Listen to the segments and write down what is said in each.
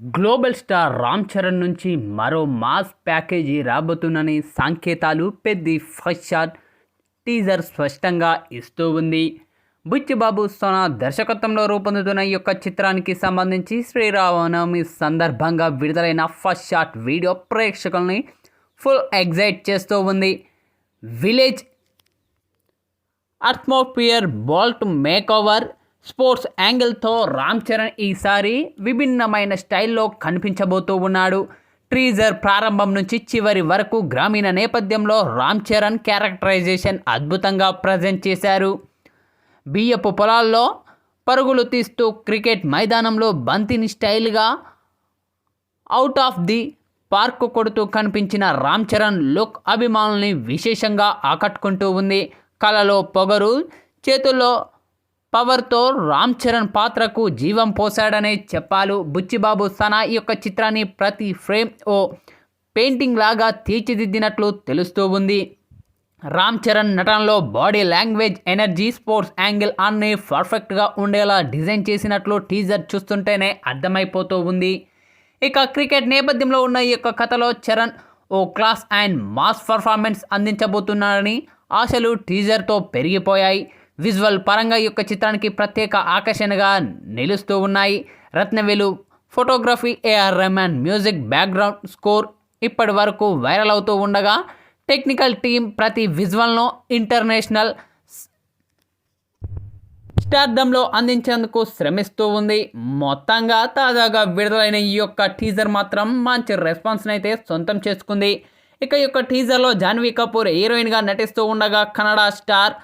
Global star Ram Charan నుంచి మరో mass package రాబోతుందని సంకేతాలు పెద్ద ఫస్ట్ షాట్ టీజర్ స్పష్టంగా ఇస్తూ ఉంది. బుచ్చిబాబు సోనా దర్శకత్వంలో రూపొందుతున్న ఈ యొక్క చిత్రానికి సంబంధించి శ్రీరామనవమి సందర్భంగా విడుదలైన ఫస్ట్ షాట్ వీడియో ప్రేక్షకుల్ని ఫుల్ ఎగ్జైట్ చేస్తూ ఉంది. Village atmosphere bold makeover sports యాంగిల్తో Ram Charan ఈసారి విభిన్నమైన స్టైల్లో కనిపించబోతూ ఉన్నాడు. ట్రీజర్ ప్రారంభం నుంచి చివరి వరకు గ్రామీణ నేపథ్యంలో రామ్ చరణ్ క్యారెక్టరైజేషన్ అద్భుతంగా ప్రజెంట్ చేశారు. బియ్యపు పొలాల్లో పరుగులు తీస్తూ క్రికెట్ మైదానంలో బంతిని స్టైల్గా అవుట్ ఆఫ్ ది పార్క్ కొడుతూ కనిపించిన రామ్ చరణ్ లుక్ అభిమానుల్ని విశేషంగా ఆకట్టుకుంటూ ఉంది. కళలో పొగరు చేతుల్లో పవర్తో రామ్ చరణ్ పాత్రకు జీవం పోశాడనే చెప్పాలు బుచ్చిబాబు సనా ఈ యొక్క చిత్రాన్ని ప్రతి ఫ్రేమ్ ఓ పెయింటింగ్ లాగా తీర్చిదిద్దినట్లు తెలుస్తూ ఉంది. రామ్ చరణ్ నటనలో body language energy sports angle అన్ని పర్ఫెక్ట్గా ఉండేలా డిజైన్ చేసినట్లు టీజర్ చూస్తుంటేనే అర్థమైపోతూ ఉంది. ఇక క్రికెట్ నేపథ్యంలో ఉన్న ఈ యొక్క కథలో చరణ్ ఓ క్లాస్ అండ్ మాస్ పర్ఫార్మెన్స్ అందించబోతున్నాడని ఆశలు టీజర్తో పెరిగిపోయాయి. విజువల్ పరంగా ఈ యొక్క చిత్రానికి ప్రత్యేక ఆకర్షణగా నిలుస్తూ ఉన్నాయి. Rathnavelu photography A R Rahman music background score ఇప్పటి వరకు వైరల్ అవుతూ ఉండగా టెక్నికల్ టీం ప్రతి విజువల్ను ఇంటర్నేషనల్ స్టార్డంలో అందించేందుకు శ్రమిస్తూ ఉంది. మొత్తంగా తాజాగా విడుదలైన ఈ యొక్క టీజర్ మాత్రం మంచి రెస్పాన్స్ని అయితే సొంతం చేసుకుంది. ఇక ఈ యొక్క టీజర్లో జాన్వీ కపూర్ హీరోయిన్గా నటిస్తూ ఉండగా కన్నడ స్టార్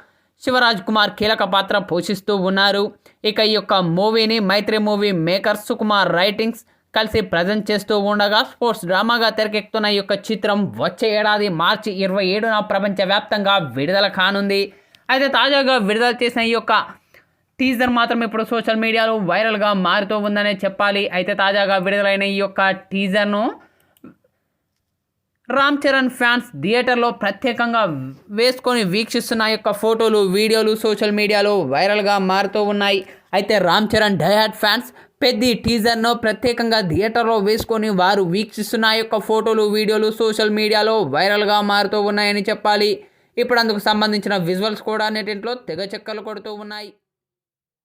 శివరాజ్ కుమార్ కీలక పాత్ర పోషిస్తూ ఉన్నారు. ఇక ఈ యొక్క మూవీని Mythri movie maker Sukumar writings కలిసి ప్రజెంట్ చేస్తూ ఉండగా స్పోర్ట్స్ డ్రామాగా తెరకెక్కుతున్న ఈ యొక్క చిత్రం వచ్చే ఏడాది మార్చి ఇరవై ఏడున ప్రపంచవ్యాప్తంగా విడుదల కానుంది. అయితే తాజాగా విడుదల చేసిన ఈ యొక్క టీజర్ మాత్రం ఇప్పుడు సోషల్ మీడియాలో వైరల్గా మారుతూ ఉందనే చెప్పాలి. అయితే తాజాగా విడుదలైన ఈ యొక్క టీజర్ను రామ్ చరణ్ ఫ్యాన్స్ థియేటర్లో ప్రత్యేకంగా వేసుకొని వీక్షిస్తున్న యొక్క ఫోటోలు వీడియోలు సోషల్ మీడియాలో వైరల్గా మారుతూ ఉన్నాయి. అయితే రామ్ చరణ్ డయాట్ ఫ్యాన్స్ పెద్ద టీజర్ను ప్రత్యేకంగా థియేటర్లో వేసుకొని వారు వీక్షిస్తున్న యొక్క ఫోటోలు వీడియోలు సోషల్ మీడియాలో వైరల్గా మారుతూ ఉన్నాయని చెప్పాలి. ఇప్పుడు అందుకు సంబంధించిన విజువల్స్ కూడా నెటింట్లో తెగ చెక్కలు కొడుతూ ఉన్నాయి.